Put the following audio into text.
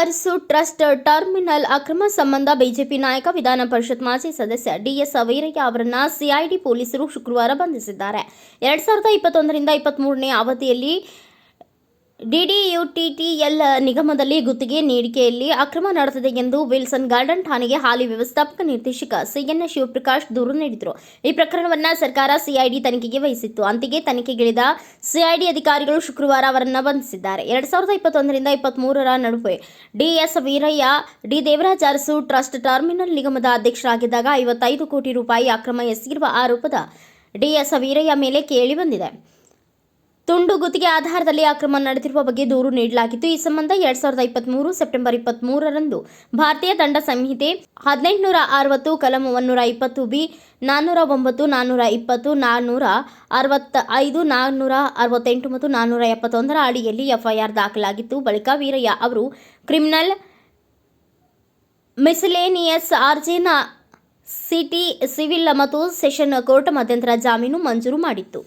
ಅರ್ಸು trust terminal ಅಕ್ರಮ ಸಂಬಂಧ BJP ನಾಯಕ ವಿಧಾನ ಪರಿಷತ್ ಮಾಜಿ ಸದಸ್ಯ ಡಿಎಸ್ ವೀರಯ್ಯ ಅವರನ್ನ ಸಿಐಡಿ ಪೊಲೀಸರು ಶುಕ್ರವಾರ ಬಂಧಿಸಿದ್ದಾರೆ. ಎರಡ್ ಸಾವಿರದ ಇಪ್ಪತ್ತೊಂದರಿಂದ ಇಪ್ಪತ್ಮೂರನೇ ಅವಧಿಯಲ್ಲಿ ಡಿಡಿಯುಟಿಟಿಎಲ್ ನಿಗಮದಲ್ಲಿ ಗುತ್ತಿಗೆ ನೀಡಿಕೆಯಲ್ಲಿ ಅಕ್ರಮ ನಡೆದಿದೆ ಎಂದು ವಿಲ್ಸನ್ ಗಾರ್ಡನ್ ಠಾಣೆಗೆ ಹಾಲಿ ವ್ಯವಸ್ಥಾಪಕ ನಿರ್ದೇಶಕ ಸಿಎನ್ ಶಿವಪ್ರಕಾಶ್ ದೂರು ನೀಡಿದರು. ಈ ಪ್ರಕರಣವನ್ನು ಸರ್ಕಾರ ಸಿಐಡಿ ತನಿಖೆಗೆ ವಹಿಸಿತ್ತು. ಅಂತೆಯೇ ತನಿಖೆಗಿಳಿದ ಸಿಐಡಿ ಅಧಿಕಾರಿಗಳು ಶುಕ್ರವಾರ ಅವರನ್ನು ಬಂಧಿಸಿದ್ದಾರೆ. ಎರಡ್ ಸಾವಿರದ ಇಪ್ಪತ್ತೊಂದರಿಂದ ಇಪ್ಪತ್ಮೂರರ ನಡುವೆ DS Veeraiah, D Devaraja Arasu trust terminal ನಿಗಮದ ಅಧ್ಯಕ್ಷರಾಗಿದ್ದಾಗ ಐವತ್ತೈದು ಕೋಟಿ ರೂಪಾಯಿ ಅಕ್ರಮ ಎಸಗಿರುವ ಆರೋಪದ ಡಿಎಸ್ ವೀರಯ್ಯ ಮೇಲೆ ಕೇಳಿ ಬಂದಿದೆ. ತುಂಡು ಗುತ್ತಿಗೆ ಆಧಾರದಲ್ಲಿ ಅಕ್ರಮ ನಡೆದಿರುವ ಬಗ್ಗೆ ದೂರು ನೀಡಲಾಗಿತ್ತು. ಈ ಸಂಬಂಧ ಎರಡ್ ಸಾವಿರದ ಇಪ್ಪತ್ಮೂರು ಸೆಪ್ಟೆಂಬರ್ ಇಪ್ಪತ್ಮೂರರಂದು ಭಾರತೀಯ ದಂಡ ಸಂಹಿತೆ ಹದಿನೆಂಟುನೂರ ಅರವತ್ತು, ಕಲಂ ಒನ್ನೂರ ಇಪ್ಪತ್ತು ಬಿ, ನಾನ್ನೂರ ಒಂಬತ್ತು, ನಾನ್ನೂರ ಇಪ್ಪತ್ತು, ನಾನ್ನೂರ ಅರವತ್ತ ಐದು ನಾನ್ನೂರ ಅರವತ್ತೆಂಟು ಮತ್ತು ನಾನ್ನೂರ ಎಪ್ಪತ್ತೊಂದರ ಅಡಿಯಲ್ಲಿ ಎಫ್ಐಆರ್ ದಾಖಲಾಗಿತ್ತು. ಬಳಿಕ ವೀರಯ್ಯ ಅವರು ಕ್ರಿಮಿನಲ್ ಮಿಸಲೇನಿಯಸ್ ಆರ್ಜಿನ ಸಿಟಿ ಸಿವಿಲ್ ಮತ್ತು ಸೆಷನ್ ಕೋರ್ಟ್ ಮಧ್ಯಂತರ ಜಾಮೀನು ಮಂಜೂರು ಮಾಡಿತ್ತು.